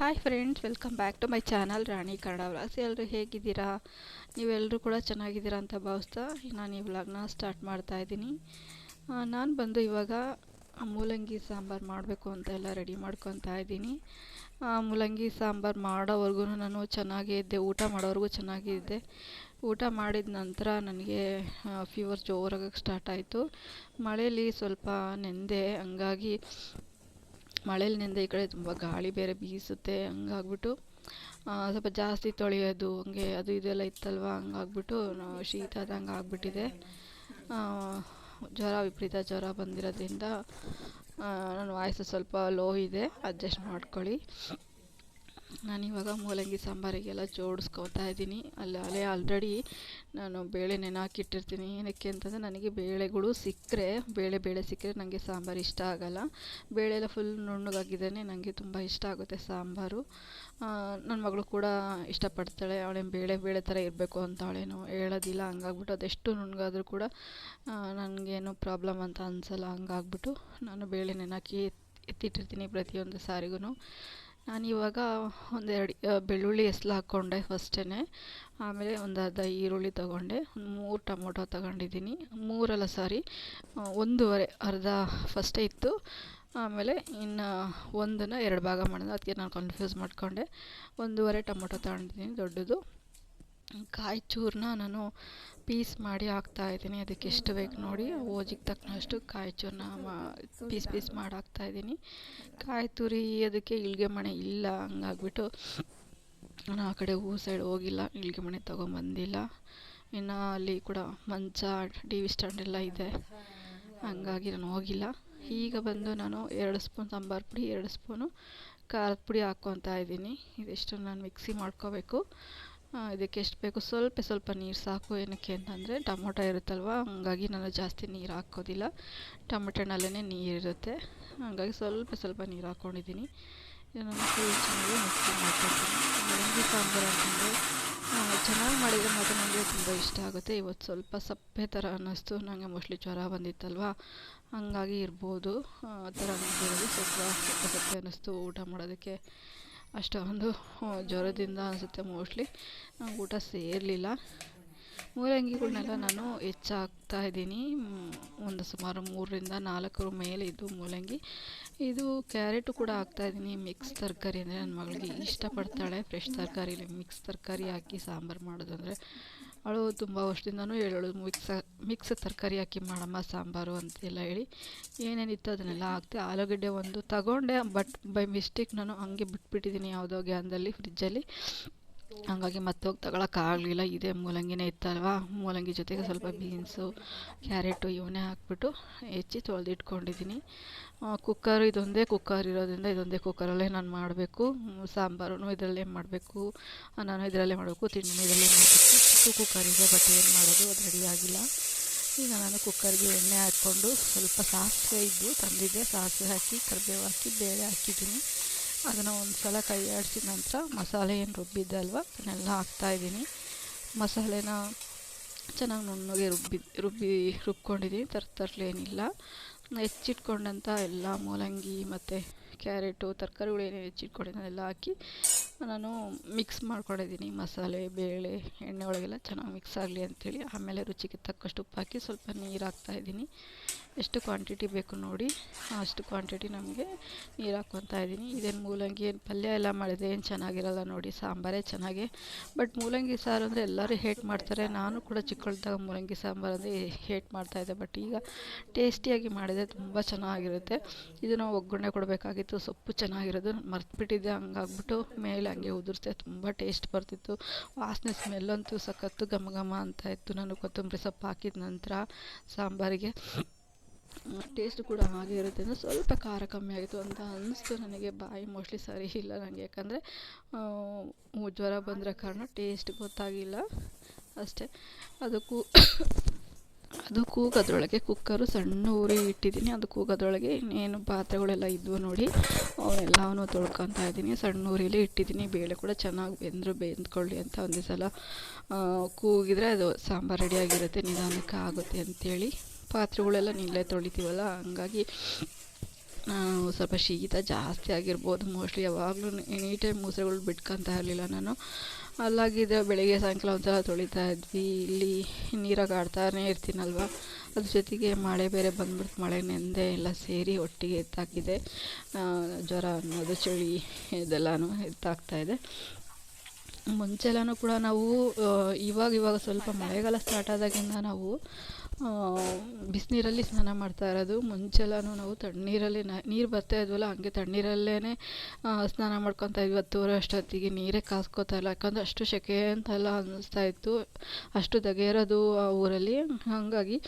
Hi friends welcome back to my channel Rani Kannada vlogs ಎಲ್ಲರೂ ಹೇಗಿದ್ದೀರಾ? ನೀವೆಲ್ಲರೂ ಕೂಡ ಚೆನ್ನಾಗಿದ್ದೀರಾ ಅಂತ ಭಾವಿಸ್ತಾ ನಾನು ಈ ವ್ಲಾಗ್ನ ಸ್ಟಾರ್ಟ್ ಮಾಡ್ತಾ ಇದ್ದೀನಿ. ನಾನು ಬಂದು ಇವಾಗ ಮೂಲಂಗಿ ಸಾಂಬಾರು ಮಾಡಬೇಕು ಅಂತ ಎಲ್ಲ ರೆಡಿ ಮಾಡ್ಕೊತಾ ಇದ್ದೀನಿ. ಮೂಲಂಗಿ ಸಾಂಬಾರು ಮಾಡೋವರೆಗೂ ನಾನು ಚೆನ್ನಾಗೇ ಇದ್ದೆ, ಊಟ ಮಾಡೋವರೆಗೂ ಚೆನ್ನಾಗಿದ್ದೆ ಊಟ ಮಾಡಿದ ನಂತರ ನನಗೆ ಫೀವರ್ ಜೋರಾಗಕ್ಕೆ ಸ್ಟಾರ್ಟ್ ಆಯಿತು. ಮಳೆಯಲ್ಲಿ ಸ್ವಲ್ಪ ನೆಂದೆ, ಹಂಗಾಗಿ ಮಳೇಲಿ ನೆಂದೆ ಈ ಕಡೆ ತುಂಬ ಗಾಳಿ ಬೇರೆ ಬೀಸುತ್ತೆ, ಹಂಗಾಗ್ಬಿಟ್ಟು ಸ್ವಲ್ಪ ಜಾಸ್ತಿ ತೊಳೆಯೋದು, ಹಂಗೆ ಅದು ಇದೆಲ್ಲ ಇತ್ತಲ್ವ, ಹಂಗಾಗ್ಬಿಟ್ಟು ಶೀತ ಆದಂಗೆ ಆಗಿಬಿಟ್ಟಿದೆ. ಜ್ವರ, ವಿಪರೀತ ಜ್ವರ ಬಂದಿರೋದ್ರಿಂದ ನನ್ನ ವಾಯ್ಸು ಸ್ವಲ್ಪ ಲೋ ಇದೆ ಅಡ್ಜಸ್ಟ್ ಮಾಡ್ಕೊಳ್ಳಿ. ನಾನಿವಾಗ ಮೂಲಂಗಿ ಸಾಂಬಾರಿಗೆಲ್ಲ ಜೋಡಿಸ್ಕೊತಾ ಇದ್ದೀನಿ. ಅಲ್ಲಿ ಅಲೆ ಆಲ್ರೆಡಿ ನಾನು ಬೇಳೆ ನೆನಾಕಿಟ್ಟಿರ್ತೀನಿ. ಏನಕ್ಕೆ ಅಂತಂದರೆ ನನಗೆ ಬೇಳೆಗಳು ಸಿಕ್ಕರೆ, ಬೇಳೆ ಬೇಳೆ ಸಿಕ್ಕರೆ ನನಗೆ ಸಾಂಬಾರು ಇಷ್ಟ ಆಗೋಲ್ಲ. ಬೇಳೆ ಎಲ್ಲ ಫುಲ್ ನುಣ್ಣಗಾಗಿದ್ದಾನೆ ನನಗೆ ತುಂಬ ಇಷ್ಟ ಆಗುತ್ತೆ ಸಾಂಬಾರು. ನನ್ನ ಮಗಳು ಕೂಡ ಇಷ್ಟಪಡ್ತಾಳೆ. ಅವಳೇನು ಬೇಳೆ ಬೇಳೆ ಥರ ಇರಬೇಕು ಅಂತ ಅವಳೇನು ಹೇಳೋದಿಲ್ಲ, ಹಂಗಾಗ್ಬಿಟ್ಟು ಅದೆಷ್ಟು ನುಣ್ಣಗಾದರೂ ಕೂಡ ನನಗೇನು ಪ್ರಾಬ್ಲಮ್ ಅಂತ ಅನಿಸಲ್ಲ, ಹಂಗಾಗ್ಬಿಟ್ಟು ನಾನು ಬೇಳೆ ನೆನಾಕಿ ಎತ್ತಿಟ್ಟಿರ್ತೀನಿ ಪ್ರತಿಯೊಂದು ಸಾರಿಗೂ ನಾನಿವಾಗ ಒಂದೆರಡು ಬೆಳ್ಳುಳ್ಳಿ ಎಸ್ಲು ಹಾಕ್ಕೊಂಡೆ ಫಸ್ಟೇ ಆಮೇಲೆ ಒಂದು ಅರ್ಧ ಈರುಳ್ಳಿ ತಗೊಂಡೆ. ಒಂದು ಮೂರು ಟೊಮೊಟೊ ತಗೊಂಡಿದ್ದೀನಿ. ಮೂರಲ್ಲ ಸಾರಿ ಒಂದೂವರೆ, ಅರ್ಧ ಫಸ್ಟೇ ಇತ್ತು. ಆಮೇಲೆ ಇನ್ನು ಒಂದನ್ನು ಎರಡು ಭಾಗ ಮಾಡಿದೆ. ಅದಕ್ಕೆ ನಾನು ಕನ್ಫ್ಯೂಸ್ ಮಾಡಿಕೊಂಡೆ. ಒಂದೂವರೆ ಟೊಮೊಟೊ ತಗೊಂಡಿದ್ದೀನಿ, ದೊಡ್ಡದು. ಕಾಯಿ ಚೂರನ್ನ ನಾನು ಪೀಸ್ ಮಾಡಿ ಹಾಕ್ತಾಯಿದ್ದೀನಿ ಅದಕ್ಕೆ ಎಷ್ಟು ಬೇಕು ನೋಡಿ ಓಜಿಗೆ ತಕ್ಕನಷ್ಟು ಕಾಯಿ ಚೂರನ್ನ ಪೀಸ್ ಪೀಸ್ ಮಾಡಿ ಹಾಕ್ತಾಯಿದ್ದೀನಿ ಕಾಯಿ ತುರಿ ಅದಕ್ಕೆ ಇಳಿಗೆ ಮಣೆ ಇಲ್ಲ, ಹಂಗಾಗ್ಬಿಟ್ಟು ನಾನು ಆ ಕಡೆ ಹೂ ಸೈಡ್ ಹೋಗಿಲ್ಲ ಇಳಿಗೆ ಮಣೆ ತೊಗೊಂಬಂದಿಲ್ಲ. ಇನ್ನು ಅಲ್ಲಿ ಕೂಡ ಮಂಚ ಟಿ ವಿ ಸ್ಟ್ಯಾಂಡ್ ಎಲ್ಲ ಇದೆ. ಹಂಗಾಗಿ ನಾನು ಹೋಗಿಲ್ಲ. ಈಗ ಬಂದು ನಾನು ಎರಡು ಸ್ಪೂನ್ ಸಾಂಬಾರು ಪುಡಿ, ಎರಡು ಸ್ಪೂನು ಖಾರದ ಪುಡಿ ಹಾಕ್ಕೊತಾ ಇದ್ದೀನಿ. ಇದಿಷ್ಟು ನಾನು ಮಿಕ್ಸಿ ಮಾಡ್ಕೋಬೇಕು. ಇದಕ್ಕೆ ಎಷ್ಟು ಬೇಕು? ಸ್ವಲ್ಪ ಸ್ವಲ್ಪ ನೀರು ಸಾಕು. ಏನಕ್ಕೆ ಅಂತಂದರೆ ಟೊಮೊಟೊ ಇರುತ್ತಲ್ವ, ಹಂಗಾಗಿ ನಾನು ಜಾಸ್ತಿ ನೀರು ಹಾಕೋದಿಲ್ಲ. ಟೊಮೆಟೊನಲ್ಲೇ ನೀರಿರುತ್ತೆ ಹಾಗಾಗಿ ಸ್ವಲ್ಪ ಸ್ವಲ್ಪ ನೀರು ಹಾಕ್ಕೊಂಡಿದ್ದೀನಿ ಇದನ್ನು ಫುಲ್ ಚೆನ್ನಾಗಿ ಮಿಕ್ಸಿ ಮಾಡ್ಕೊತೀನಿ ಮೂಲಂಗಿ ಸಾಂಬಾರು ಅಂತಂದರೆ ಚೆನ್ನಾಗಿ ಮಾಡಿದರೆ ಮಾತ್ರ ನನಗೆ ತುಂಬ ಇಷ್ಟ ಆಗುತ್ತೆ. ಇವತ್ತು ಸ್ವಲ್ಪ ಸಪ್ಪೆ ಥರ ಅನ್ನಿಸ್ತು. ನನಗೆ ಮೋಸ್ಟ್ಲಿ ಜ್ವರ ಬಂದಿತ್ತಲ್ವ? ಹಂಗಾಗಿ ಇರ್ಬೋದು. ಆ ಥರ ಅನಿಸ್ಬಿಡೋದು ಸ್ವಲ್ಪ ಸಪ್ಪೆ ಸಪ್ಪೆ ಅನ್ನಿಸ್ತು. ಊಟ ಮಾಡೋದಕ್ಕೆ ಅಷ್ಟೊಂದು ಜ್ವರದಿಂದ ಅನಿಸುತ್ತೆ ಮೋಸ್ಟ್ಲಿ ಊಟ ಸೇರಲಿಲ್ಲ. ಮೂಲಂಗಿಗಳನ್ನೆಲ್ಲ ನಾನು ಹೆಚ್ಚಾಗ್ತಾ ಇದ್ದೀನಿ. ಒಂದು ಸುಮಾರು ಮೂರರಿಂದ ನಾಲ್ಕರ ಮೇಲೆ ಇದು ಮೂಲಂಗಿ ಇದು ಕ್ಯಾರೆಟು ಕೂಡ ಹಾಕ್ತಾಯಿದ್ದೀನಿ ಮಿಕ್ಸ್ ತರಕಾರಿ ಅಂದರೆ ನನ್ನ ಮಗಳಿಗೆ ಇಷ್ಟಪಡ್ತಾಳೆ. ಫ್ರೆಶ್ ತರಕಾರಿಲಿ ಮಿಕ್ಸ್ ತರಕಾರಿ ಹಾಕಿ ಸಾಂಬಾರು ಮಾಡೋದು ಅಂದರೆ ಅವಳು ತುಂಬ ವರ್ಷದಿಂದನೂ ಹೇಳೋಳು, ಮಿಕ್ಸ, ಮಿಕ್ಸ್ ತರಕಾರಿ ಹಾಕಿ ಮಾಡಮ್ಮ ಸಾಂಬಾರು ಅಂತೆಲ್ಲ ಹೇಳಿ ಏನೇನಿತ್ತು ಅದನ್ನೆಲ್ಲ ಹಾಕ್ತೆ ಆಲೂಗಡ್ಡೆ ಒಂದು ತಗೊಂಡೆ, ಬಟ್ ಬೈ ಮಿಸ್ಟೇಕ್ ನಾನು ಹಂಗೆ ಬಿಟ್ಬಿಟ್ಟಿದ್ದೀನಿ ಯಾವುದೋ ಗ್ಯಾನ್ದಲ್ಲಿ, ಫ್ರಿಜ್ಜಲ್ಲಿ. ಹಂಗಾಗಿ ಮತ್ತೆ ಹೋಗಿ ತಗೊಳಕ್ಕಾಗಲಿಲ್ಲ. ಇದೇ ಮೂಲಂಗಿನೇ ಇತ್ತಲ್ವ? ಮೂಲಂಗಿ ಜೊತೆಗೆ ಸ್ವಲ್ಪ ಬೀನ್ಸು, ಕ್ಯಾರೆಟು ಇವನ್ನೇ ಹಾಕ್ಬಿಟ್ಟು ಹೆಚ್ಚಿ ತೊಳೆದಿಟ್ಕೊಂಡಿದ್ದೀನಿ. ಕುಕ್ಕರ್ ಇದೊಂದೇ ಕುಕ್ಕರ್ ಇರೋದ್ರಿಂದ ಇದೊಂದೇ ಕುಕ್ಕರಲ್ಲೇ ನಾನು ಮಾಡಬೇಕು. ಸಾಂಬಾರು ಇದರಲ್ಲೇ ಮಾಡಬೇಕು. ನಾನು ಇದರಲ್ಲೇ ಮಾಡಬೇಕು. ತಿಂಡಿ ಇದರಲ್ಲೇ ಮಾಡಬೇಕು. ಚಿಕ್ಕ ಕುಕ್ಕರ್ ಇದೆ ಬಟ್ ಏನು ಮಾಡೋದು ಅದು ರೆಡಿಯಾಗಿಲ್ಲ ಈಗ ನಾನು ಕುಕ್ಕರ್ಗೆ ಎಣ್ಣೆ ಹಾಕ್ಕೊಂಡು ಸ್ವಲ್ಪ ಸಾಸಿವೆ ಇದ್ದು ತಂದಿದ್ದೆ. ಸಾಸಿವೆ ಹಾಕಿ, ಕರಿಬೇವು ಹಾಕಿ, ಬೇಳೆ ಹಾಕಿದ್ದೀನಿ. ಅದನ್ನು ಒಂದು ಸಲ ಕೈ ಆಡಿಸಿದ ನಂತರ ಮಸಾಲೆ ಏನು ರುಬ್ಬಿದ್ದೆ ಅಲ್ವ? ಅದನ್ನೆಲ್ಲ ಹಾಕ್ತಾಯಿದ್ದೀನಿ ಮಸಾಲೆನ ಚೆನ್ನಾಗಿ ನುಣ್ಣಗೆ ರುಬ್ಬಿ ರುಬ್ಬಿ ರುಬ್ಕೊಂಡಿದ್ದೀನಿ ತರ್, ತರಲೇನಿಲ್ಲ. ಹೆಚ್ಚಿಟ್ಕೊಂಡಂಥ ಎಲ್ಲ ಮೂಲಂಗಿ ಮತ್ತು ಕ್ಯಾರೆಟು, ತರಕಾರಿಗಳು ಏನೇನು ಹೆಚ್ಚಿಟ್ಕೊಂಡಿದ್ದೀನಿ ಅದೆಲ್ಲ ಹಾಕಿ ನಾನು ಮಿಕ್ಸ್ ಮಾಡ್ಕೊಂಡಿದ್ದೀನಿ. ಮಸಾಲೆ, ಬೇಳೆ, ಎಣ್ಣೆ ಒಳಗೆಲ್ಲ ಚೆನ್ನಾಗಿ ಮಿಕ್ಸ್ ಆಗಲಿ ಅಂಥೇಳಿ ಆಮೇಲೆ ರುಚಿಗೆ ತಕ್ಕಷ್ಟು ಉಪ್ಪು ಹಾಕಿ ಸ್ವಲ್ಪ ನೀರು ಹಾಕ್ತಾಯಿದ್ದೀನಿ ಎಷ್ಟು ಕ್ವಾಂಟಿಟಿ ಬೇಕು ನೋಡಿ ಅಷ್ಟು ಕ್ವಾಂಟಿಟಿ ನಮಗೆ ನೀರು ಹಾಕ್ಕೊತಾ ಇದ್ದೀನಿ. ಇದೇನು ಮೂಲಂಗಿ, ಏನು ಪಲ್ಯ ಎಲ್ಲ ಮಾಡಿದೆ ಏನು ಚೆನ್ನಾಗಿರಲ್ಲ ನೋಡಿ. ಸಾಂಬಾರೇ ಚೆನ್ನಾಗಿ. ಬಟ್ ಮೂಲಂಗಿ ಸಾರು ಅಂದರೆ ಎಲ್ಲರೂ ಹೇಟ್ ಮಾಡ್ತಾರೆ. ನಾನು ಕೂಡ ಚಿಕ್ಕಳ್ದಾಗ ಮೂಲಂಗಿ ಸಾಂಬಾರು ಅಂದರೆ ಹೇಟ್ ಮಾಡ್ತಾಯಿದ್ದೆ ಬಟ್ ಈಗ ಟೇಸ್ಟಿಯಾಗಿ ಮಾಡಿದೆ ತುಂಬ ಚೆನ್ನಾಗಿರುತ್ತೆ. ಇದನ್ನು ಒಗ್ಗರಣೆ ಕೊಡಬೇಕಾಗಿತ್ತು, ಸೊಪ್ಪು ಚೆನ್ನಾಗಿರೋದು, ಮರ್ತುಬಿಟ್ಟಿದ್ದೆ, ಹಂಗಾಗ್ಬಿಟ್ಟು ಮೇಲೆ ಹಂಗೆ ಉದುರಿಸ್ದೆ, ತುಂಬ ಟೇಸ್ಟ್ ಬರ್ತಿತ್ತು. ವಾಸನೆ ಸ್ಮೆಲ್ಲಂತೂ ಸಖತ್ತು ಘಮ ಘಮ ಅಂತ ಇತ್ತು ನಾನು ಕೊತ್ತಂಬರಿ ಸೊಪ್ಪು ಹಾಕಿದ ನಂತರ ಸಾಂಬಾರಿಗೆ. ಟೇಸ್ಟ್ ಕೂಡ ಹಾಗೆ ಇರುತ್ತೆ. ಅಂದರೆ ಸ್ವಲ್ಪ ಖಾರ ಕಮ್ಮಿ ಆಯಿತು ಅಂತ ಅನ್ನಿಸ್ತು ನನಗೆ. ಬಾಯಿ ಮೋಸ್ಟ್ಲಿ ಸರಿ ಇಲ್ಲ ನನಗೆ ಯಾಕಂದರೆ ಜ್ವರ ಬಂದಿರೋ ಕಾರಣ ಟೇಸ್ಟ್ ಗೊತ್ತಾಗಿಲ್ಲ. ಅಷ್ಟೇ. ಅದಕ್ಕೂ ಅದು ಕೂಗೋದ್ರೊಳಗೆ ಕುಕ್ಕರು ಸಣ್ಣ ಊರಿ ಇಟ್ಟಿದ್ದೀನಿ. ಅದು ಕೂಗೋದ್ರೊಳಗೆ ಇನ್ನೇನು ಪಾತ್ರೆಗಳೆಲ್ಲ ಇದ್ವು ನೋಡಿ. ಅವನ್ನೆಲ್ಲವೂ ತೊಳ್ಕೊತಾ ಇದ್ದೀನಿ. ಸಣ್ಣ ಊರಿಲಿ ಇಟ್ಟಿದ್ದೀನಿ. ಬೇಳೆ ಕೂಡ ಚೆನ್ನಾಗಿ ಬೆಂದರು, ಬೆಂದ್ಕೊಳ್ಳಿ ಅಂತ ಒಂದೇ ಸಲ ಕೂಗಿದರೆ ಅದು ಸಾಂಬಾರು ರೆಡಿಯಾಗಿರುತ್ತೆ ನಿಧಾನಕ್ಕೆ ಆಗುತ್ತೆ ಅಂಥೇಳಿ ಪಾತ್ರೆಗಳೆಲ್ಲ ನೀಲೇ ತೊಳಿತೀವಲ್ಲ, ಹಂಗಾಗಿ ಸ್ವಲ್ಪ ಶೀತ ಜಾಸ್ತಿ ಆಗಿರ್ಬೋದು. ಮೋಸ್ಟ್ಲಿ ಯಾವಾಗಲೂ ಎನಿ ಟೈಮ್ ಮೂಸೆಗಳು ಬಿಟ್ಕೊತಾ ಇರಲಿಲ್ಲ ನಾನು. ಅಲ್ಲಾಗಿದ್ದರೆ ಬೆಳಗ್ಗೆ ಸಾಯಂಕಾಲ ಒಂಥರ ತೊಳಿತಾ ಇದ್ವಿ. ಇಲ್ಲಿ ನೀರಾಗ ಆಡ್ತಾನೇ ಇರ್ತೀನಲ್ವ? ಅದ್ರ ಜೊತೆಗೆ ಮಳೆ ಬೇರೆ ಬಂದ್ಬಿಡ್ತು. ಮಳೆ ನೆಂದೆ ಎಲ್ಲ ಸೇರಿ ಒಟ್ಟಿಗೆ ಎತ್ತಾಕಿದೆ. ಜ್ವರ ಅನ್ನೋದು, ಚಳಿ ಇದೆಲ್ಲನೂ ಎತ್ತಾಗ್ತಾಯಿದೆ ಮುಂಚೆಲ್ಲನೂ ಕೂಡ ನಾವು ಇವಾಗ ಇವಾಗ ಸ್ವಲ್ಪ ಮಳೆಗಾಲ ಸ್ಟಾರ್ಟ್ ಆದಾಗಿಂದ ನಾವು ಬಿಸಿನೀರಲ್ಲಿ ಸ್ನಾನ ಮಾಡ್ತಾ ಇರೋದು. ಮುಂಚೆಲ್ಲನೂ ನಾವು ತಣ್ಣೀರಲ್ಲಿ ನೀರು ಬರ್ತಾ ಇದ್ವಲ್ಲ, ಹಂಗೆ ತಣ್ಣೀರಲ್ಲೇ ಸ್ನಾನ ಮಾಡ್ಕೊತಾ ಇದ್ವಿ ಹತ್ತುವರೆ ಅಷ್ಟೊತ್ತಿಗೆ ನೀರೇ ಕಾಸ್ಕೋತಾ ಇಲ್ಲ. ಯಾಕಂದರೆ ಅಷ್ಟು ಸೆಕೆ ಅಂತೆಲ್ಲ ಅನ್ನಿಸ್ತಾ ಇತ್ತು. ಅಷ್ಟು ಧಗೆ ಆ ಊರಲ್ಲಿ. ಹಾಗಾಗಿ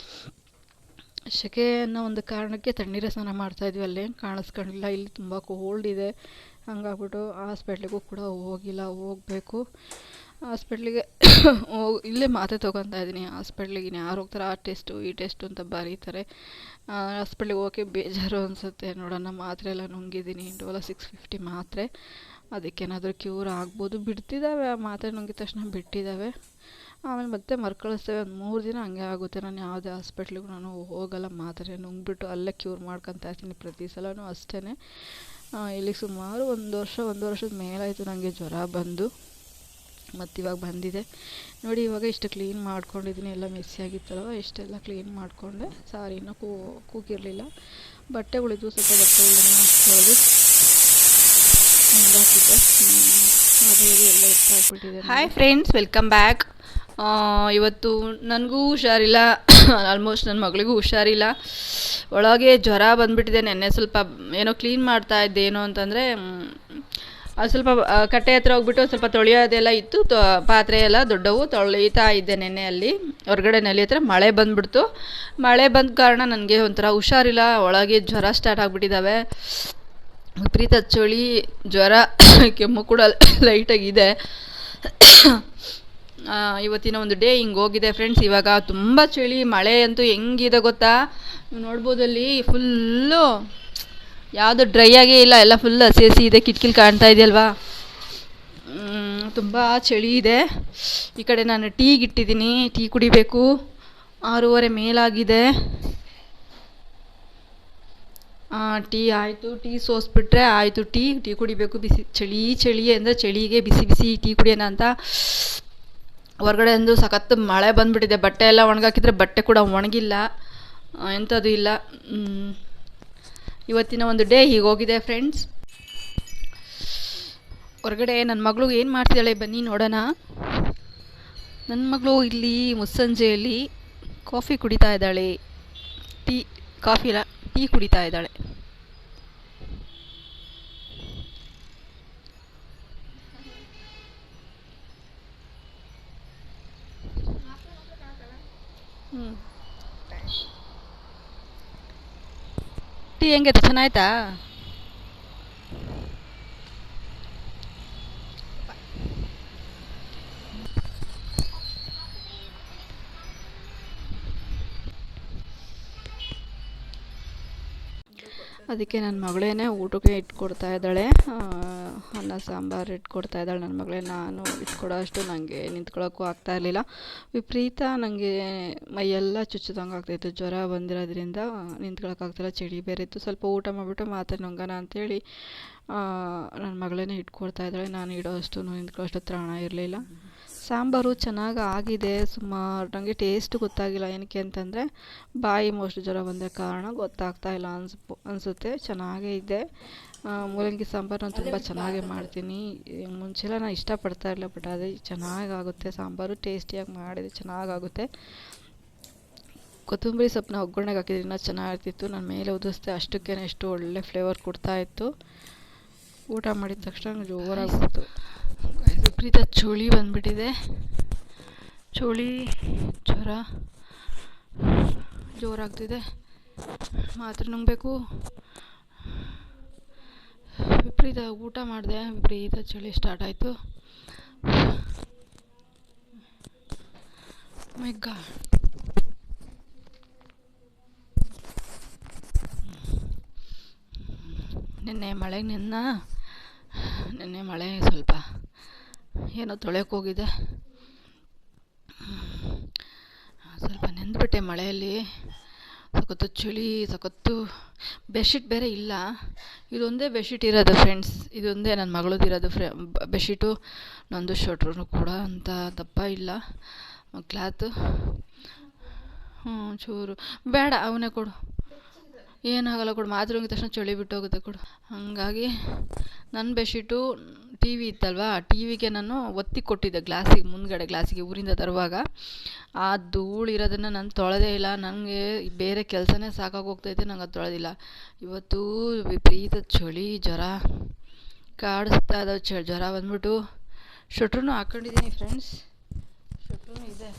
ಸೆಕೆ ಅನ್ನೋ ಒಂದು ಕಾರಣಕ್ಕೆ ತಣ್ಣೀರೇ ಸ್ನಾನ ಮಾಡ್ತಾಯಿದ್ವಿ ಅಲ್ಲೇನು ಕಾಣಿಸ್ಕೊಂಡಿಲ್ಲ. ಇಲ್ಲಿ ತುಂಬ ಕೋಲ್ಡ್ ಇದೆ. ಹಂಗಾಗ್ಬಿಟ್ಟು ಹಾಸ್ಪೆಟ್ಲಿಗೂ ಕೂಡ ಹೋಗಿಲ್ಲ. ಹೋಗ್ಬೇಕು. ಹಾಸ್ಪೆಟ್ಲಿಗೆ ಹೋಗಿ, ಇಲ್ಲೇ ಮಾತ್ರೆ ತೊಗೊತಾ ಇದ್ದೀನಿ. ಹಾಸ್ಪಿಟ್ಲಿಗೆ ಯಾರು ಹೋಗ್ತಾರೆ, ಆ ಟೆಸ್ಟು, ಈ ಟೆಸ್ಟು ಅಂತ ಬರೀತಾರೆ. ಹಾಸ್ಪಿಟ್ಲಿಗೆ ಹೋಗೋಕ್ಕೆ ಬೇಜಾರು ಅನಿಸುತ್ತೆ. ನೋಡೋಣ, ಮಾತ್ರೆ ಎಲ್ಲ ನುಂಗಿದ್ದೀನಿ. ಡೋಲೋ ಸಿಕ್ಸ್ ಫಿಫ್ಟಿ ಮಾತ್ರೆ. ಅದಕ್ಕೇನಾದರೂ ಕ್ಯೂರ್ ಆಗ್ಬೋದು. ಬಿಡ್ತಿದ್ದಾವೆ ಆ ಮಾತ್ರೆ ನುಂಗಿದ ತಕ್ಷಣ ಬಿಟ್ಟಿದ್ದಾವೆ ಆಮೇಲೆ ಮತ್ತೆ ಮರ್ಕಳಿಸ್ತೇವೆ. ಒಂದು ಮೂರು ದಿನ ಹಂಗೆ ಆಗುತ್ತೆ. ನಾನು ಯಾವುದೇ ಹಾಸ್ಪಿಟ್ಲಿಗೂ ನಾನು ಹೋಗಲ್ಲ. ಮಾತ್ರೆ ನುಂಗ್ಬಿಟ್ಟು ಅಲ್ಲೇ ಕ್ಯೂರ್ ಮಾಡ್ಕೊತಾ ಇರ್ತೀನಿ. ಪ್ರತಿ ಸಲವೂ ಅಷ್ಟೇ ಇಲ್ಲಿಗೆ ಸುಮಾರು ಒಂದು ವರ್ಷ, ಒಂದು ವರ್ಷದ ಮೇಲಾಯಿತು. ನನಗೆ ಜ್ವರ ಬಂದು. ಮತ್ತು ಇವಾಗ ಬಂದಿದೆ. ನೋಡಿ, ಇವಾಗ ಇಷ್ಟು ಕ್ಲೀನ್ ಮಾಡ್ಕೊಂಡಿದ್ದೀನಿ ಎಲ್ಲ ಮೆಸ್ಸಿ ಆಗಿತ್ತಲ್ವ? ಇಷ್ಟೆಲ್ಲ ಕ್ಲೀನ್ ಮಾಡಿಕೊಂಡೆ. ಸಾರಿನ ಕೂ, ಕೂಗಿರಲಿಲ್ಲ. ಬಟ್ಟೆಗಳಿದ್ವು ಸ್ವಲ್ಪ ಬಟ್ಟೆಗಳನ್ನ ತೊಳೆದು ಹಾಕಿದ್ದೆ ಅದೇ ಎಲ್ಲ ಎತ್ತಾಕ್ಬಿಟ್ಟಿದೆ ಹಾಯ್ ಫ್ರೆಂಡ್ಸ್ ವೆಲ್ಕಮ್ ಬ್ಯಾಕ್ ಇವತ್ತು ನನಗೂ ಹುಷಾರಿಲ್ಲ. ಆಲ್ಮೋಸ್ಟ್ ನನ್ನ ಮಗಳಿಗೂ ಹುಷಾರಿಲ್ಲ. ಒಳಗೆ ಜ್ವರ ಬಂದುಬಿಟ್ಟಿದೆ. ನೆನ್ನೆ ಸ್ವಲ್ಪ ಏನೋ ಕ್ಲೀನ್ ಮಾಡ್ತಾ ಇದ್ದೆ ಏನು ಅಂತಂದರೆ ಅದು ಸ್ವಲ್ಪ ಕಟ್ಟೆ ಹತ್ರ ಹೋಗ್ಬಿಟ್ಟು ಸ್ವಲ್ಪ ತೊಳೆಯೋದೆಲ್ಲ ಇತ್ತು. ಪಾತ್ರೆ ಎಲ್ಲ ದೊಡ್ಡವು. ತೊಳೀತಾ ಇದ್ದೆ ನೆನೆ ಅಲ್ಲಿ ಹೊರಗಡೆ ನಲ್ಲಿ ಹತ್ರ ಮಳೆ ಬಂದ್ಬಿಡ್ತು. ಮಳೆ ಬಂದ ಕಾರಣ ನನಗೆ ಒಂಥರ ಹುಷಾರಿಲ್ಲ. ಒಳಗೆ ಜ್ವರ ಸ್ಟಾರ್ಟ್ ಆಗಿಬಿಟ್ಟಿದ್ದಾವೆ ವಿಪರೀತ ಚಳಿ, ಜ್ವರ, ಕೆಮ್ಮು ಕೂಡ ಲೈಟಾಗಿದೆ ಇವತ್ತಿನ ಒಂದು ಡೇ ಹಿಂಗೆ ಹೋಗಿದೆ ಫ್ರೆಂಡ್ಸ್ ಇವಾಗ ತುಂಬ ಚಳಿ, ಮಳೆ ಅಂತೂ ಹೆಂಗಿದೆ ಗೊತ್ತಾ? ನೋಡ್ಬೋದಲ್ಲಿ ಫುಲ್ಲು ಯಾವುದು ಡ್ರೈ ಆಗೇ ಇಲ್ಲ, ಎಲ್ಲ ಫುಲ್ ಹಸಿ ಹಸಿ ಇದೆ, ಕಿಟಕಿಲಿ ಕಾಣ್ತಾ ಇದೆಯಲ್ವಾ? ತುಂಬ ಚಳಿ ಇದೆ. ಈ ಕಡೆ ನಾನು ಟೀಗೆ ಇಟ್ಟಿದ್ದೀನಿ ಟೀ ಕುಡಿಬೇಕು. ಆರೂವರೆ ಮೇಲಾಗಿದೆ. ಟೀ ಆಯಿತು, ಟೀ ಸೋಸ್ಬಿಟ್ರೆ ಆಯಿತು, ಟೀ ಟೀ ಕುಡಿಬೇಕು. ಬಿಸಿ, ಚಳಿ ಚಳಿ ಅಂದರೆ ಚಳಿಗೆ ಬಿಸಿ ಬಿಸಿ ಟೀ ಕುಡಿಯೋಣ ಅಂತ. ಹೊರಗಡೆ ಅಂದು ಸಖತ್ತು ಮಳೆ ಬಂದುಬಿಟ್ಟಿದೆ. ಬಟ್ಟೆ ಎಲ್ಲ ಒಣಗಾಕಿದ್ರೆ ಬಟ್ಟೆ ಕೂಡ ಒಣಗಿಲ್ಲ. ಎಂಥದ್ದು ಇಲ್ಲ. ಇವತ್ತಿನ ಒಂದು ಡೇ ಹೀಗೆ ಹೋಗಿದೆ ಫ್ರೆಂಡ್ಸ್ ಹೊರಗಡೆ ನನ್ನ ಮಗಳು ಏನು ಮಾಡ್ತಿದ್ದಾಳೆ ಬನ್ನಿ ನೋಡೋಣ. ನನ್ನ ಮಗಳು ಇಲ್ಲಿ ಮುಸ್ಸಂಜೆಯಲ್ಲಿ ಕಾಫಿ ಕುಡಿತಾ ಇದ್ದಾಳೆ. ಟೀ ಕಾಫಿ ಇಲ್ಲ ಟೀ ಕುಡಿತಾ ಇದ್ದಾಳೆ. ಹ್ಞೂ ಟೀ ಹೆಂಗೈತೆ? ಚೆನ್ನಾಯ್ತಾ? ಅದಕ್ಕೆ ನನ್ನ ಮಗಳೇನೆ ಊಟಕ್ಕೆ ಇಟ್ಕೊಡ್ತಾ ಇದ್ದಾಳೆ. ಅನ್ನ, ಸಾಂಬಾರು ಇಟ್ಕೊಡ್ತಾ ಇದ್ದಾಳೆ. ನನ್ನ ಮಗಳೇ, ನಾನು ಇಟ್ಕೊಡೋ ಅಷ್ಟು ನನಗೆ ನಿಂತ್ಕೊಳ್ಳೋಕ್ಕೂ ಆಗ್ತಾ ಇರಲಿಲ್ಲ. ವಿಪರೀತ ನನಗೆ ಮೈಯೆಲ್ಲ ಚುಚ್ಚಿದಂಗೆ ಆಗ್ತಾಯಿತ್ತು ಜ್ವರ ಬಂದಿರೋದ್ರಿಂದ ನಿಂತ್ಕೊಳ್ಳೋಕ್ಕಾಗ್ತಿಲ್ಲ ಚಳಿ ಬೇರೆ ಇತ್ತು. ಸ್ವಲ್ಪ ಊಟ ಮಾಡಿಬಿಟ್ಟು ಮಾತ್ರೆ ನುಂಗೋಣ ಅಂಥೇಳಿ ನನ್ನ ಮಗಳೇನೆ ಇಟ್ಕೊಡ್ತಾ ಇದ್ದಾಳೆ. ನಾನು ಇಡೋ ಅಷ್ಟು ನಿಂತ್ಕೊಳ್ಳೋ ಅಷ್ಟು ತ್ರಾಣ ಇರಲಿಲ್ಲ. ಸಾಂಬಾರು ಚೆನ್ನಾಗಿ ಆಗಿದೆ ಸುಮಾರು ನನಗೆ ಟೇಸ್ಟ್ ಗೊತ್ತಾಗಿಲ್ಲ ಏನಕ್ಕೆ ಅಂತಂದರೆ ಬಾಯಿ ಮೋಸ್ಟ್ ಜ್ವರ ಬಂದ ಕಾರಣ ಗೊತ್ತಾಗ್ತಾ ಇಲ್ಲ ಅನ್ಸ್ ಅನಿಸುತ್ತೆ ಚೆನ್ನಾಗೇ ಇದೆ. ಮೂಲಂಗಿ ಸಾಂಬಾರು ನಾನು ತುಂಬ ಚೆನ್ನಾಗೇ ಮಾಡ್ತೀನಿ. ಮುಂಚೆಲ್ಲ ನಾನು ಇಷ್ಟಪಡ್ತಾ ಇರಲಿಲ್ಲ ಬಟ್ ಅದೇ ಚೆನ್ನಾಗಾಗುತ್ತೆ ಸಾಂಬಾರು ಟೇಸ್ಟಿಯಾಗಿ ಮಾಡಿದರೆ ಚೆನ್ನಾಗಾಗುತ್ತೆ. ಕೊತ್ತಂಬರಿ ಸೊಪ್ಪನ್ನ ಒಗ್ಗರಣೆಗೆ ಹಾಕಿದ್ರೆ ಇನ್ನೂ ಚೆನ್ನಾಗಿರ್ತಿತ್ತು. ನಾನು ಮೇಲೆ ಉದಿಸ್ದೆ ಅಷ್ಟಕ್ಕೇ ಎಷ್ಟು ಒಳ್ಳೆ ಫ್ಲೇವರ್ ಕೊಡ್ತಾಯಿತ್ತು ಊಟ ಮಾಡಿದ ತಕ್ಷಣ ಜೋರಾಗ್ಬಿಡ್ತು ವಿಪರೀತ ಚಳಿ ಬಂದ್ಬಿಟ್ಟಿದೆ. ಚಳಿ, ಜ್ವರ, ಜೋರಾಗ್ತಿದೆ. ಮಾತ್ರೆ ನುಂಗಬೇಕು. ವಿಪರೀತ ಊಟ ಮಾಡಿದೆ. ವಿಪರೀತ ಚಳಿ ಸ್ಟಾರ್ಟ್ ಆಯಿತು. ಮೆಗ್ಗ. ನಿನ್ನೆ ಮಳೆಗೆ ನಿನ್ನ? ನಿನ್ನೆ ಮಳೆ ಸ್ವಲ್ಪ ಏನೋ ತೊಳೆಯೋಕೆ ಹೋಗಿದೆ ಸ್ವಲ್ಪ ನೆಂದುಬಿಟ್ಟೆ ಮಳೆಯಲ್ಲಿ. ಸಖತ್ತು ಚಳಿ, ಸಖತ್ತು ಬೆಡ್ಶೀಟ್ ಬೇರೆ ಇಲ್ಲ. ಇದೊಂದೇ ಬೆಡ್ಶೀಟ್ ಇರೋದು ಫ್ರೆಂಡ್ಸ್. ಇದೊಂದೇ ನನ್ನ ಮಗಳದ್ದು ಇರೋದು ಫ್ರೆ, ಬೆಡ್ಶೀಟು. ನಂದು ಶಟ್ರೂ ಕೂಡ ಅಂತ ದಪ್ಪ ಇಲ್ಲ. ಕ್ಲಾತು. ಹ್ಞೂ ಚೂರು. ಬೇಡ, ಅವನೇ ಕೊಡು. ಏನಾಗಲ್ಲ ಕೊಡು, ಮಾತ್ರೆ ಹೋಗಿದ ತಕ್ಷಣ ಚಳಿ ಬಿಟ್ಟೋಗುತ್ತೆ ಕೊಡು. ಹಾಗಾಗಿ ನನ್ನ ಬೆಡ್ಶೀಟು ಟಿ ವಿ ಇತ್ತಲ್ವಾ, ಟಿ ವಿಗೆ ನಾನು ಒತ್ತಿ ಕೊಟ್ಟಿದ್ದೆ ಗ್ಲಾಸಿಗೆ, ಮುಂದ್ಗಡೆ ಗ್ಲಾಸಿಗೆ, ಊರಿಂದ ತರುವಾಗ. ಆ ಧೂಳು ಇರೋದನ್ನು ನಾನು ತೊಳೆದೇ ಇಲ್ಲ ನನಗೆ ಬೇರೆ ಕೆಲಸನೇ ಸಾಕಾಗೋಗ್ತೈತೆ ನಂಗೆ ಅದು ತೊಳೆದಿಲ್ಲ. ಇವತ್ತು ವಿಪರೀತ ಚಳಿ, ಜ್ವರ, ಕಾಡಿಸ್ತಾ ಇದ್ದಾವೆ ಚ ಜ್ವರ ಬಂದ್ಬಿಟ್ಟು. ಶೆಟ್ರೂ ಹಾಕ್ಕೊಂಡಿದ್ದೀನಿ ಫ್ರೆಂಡ್ಸ್ ಶೆಟ್ರೂ ಇದೆ.